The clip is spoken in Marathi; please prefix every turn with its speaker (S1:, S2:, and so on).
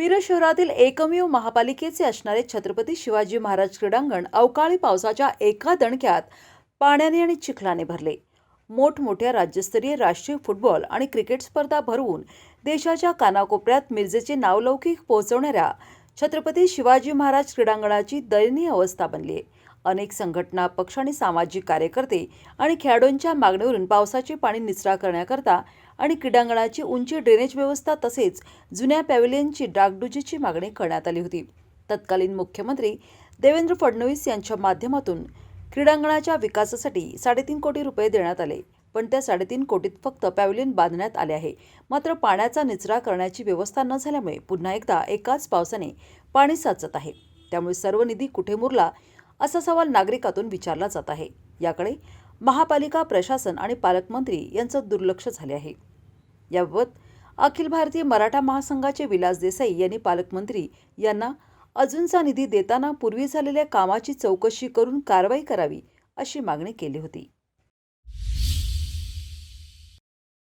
S1: मिरज शहरातील एकमेव महापालिकेचे असणारे छत्रपती शिवाजी महाराज क्रीडांगण अवकाळी पावसाच्या एका दणक्यात पाण्याने आणि चिखलाने भरले. मोठमोठ्या राज्यस्तरीय राष्ट्रीय फुटबॉल आणि क्रिकेट स्पर्धा भरवून देशाच्या कानाकोपऱ्यात मिरजेचे नावलौकिक पोहोचवणाऱ्या छत्रपती शिवाजी महाराज क्रीडांगणाची दयनीय अवस्था बनली आहे अनेक संघटना पक्ष आणि सामाजिक कार्यकर्ते आणि खेळाडूंच्या मागणीवरून पावसाचे पाणी निचरा करण्याकरता आणि क्रीडांगणाची उंची ड्रेनेज व्यवस्था तसेच जुन्या पॅव्हिलियनची डागडुजीची मागणी करण्यात आली होती. तत्कालीन मुख्यमंत्री देवेंद्र फडणवीस यांच्या माध्यमातून क्रीडांगणाच्या विकासासाठी साडेतीन कोटी रुपये देण्यात आले. पण त्या साडेतीन कोटीत फक्त पॅव्हिलियन बांधण्यात आले आहे. मात्र पाण्याचा निचरा करण्याची व्यवस्था न झाल्यामुळे पुन्हा एकदा एकाच पावसाने पाणी साचत आहे. त्यामुळे सर्व निधी कुठे मुरला? असा सवाल नागरिकातून विचारला जात आहे. याकडे महापालिका प्रशासन आणि पालकमंत्री यांचं दुर्लक्ष झाले आहे. याबाबत अखिल भारतीय मराठा महासंघाचे विलास देसाई यांनी पालकमंत्री यांना अजूनचा निधी देताना पूर्वी झालेल्या कामाची चौकशी करून कारवाई करावी अशी मागणी केली होती.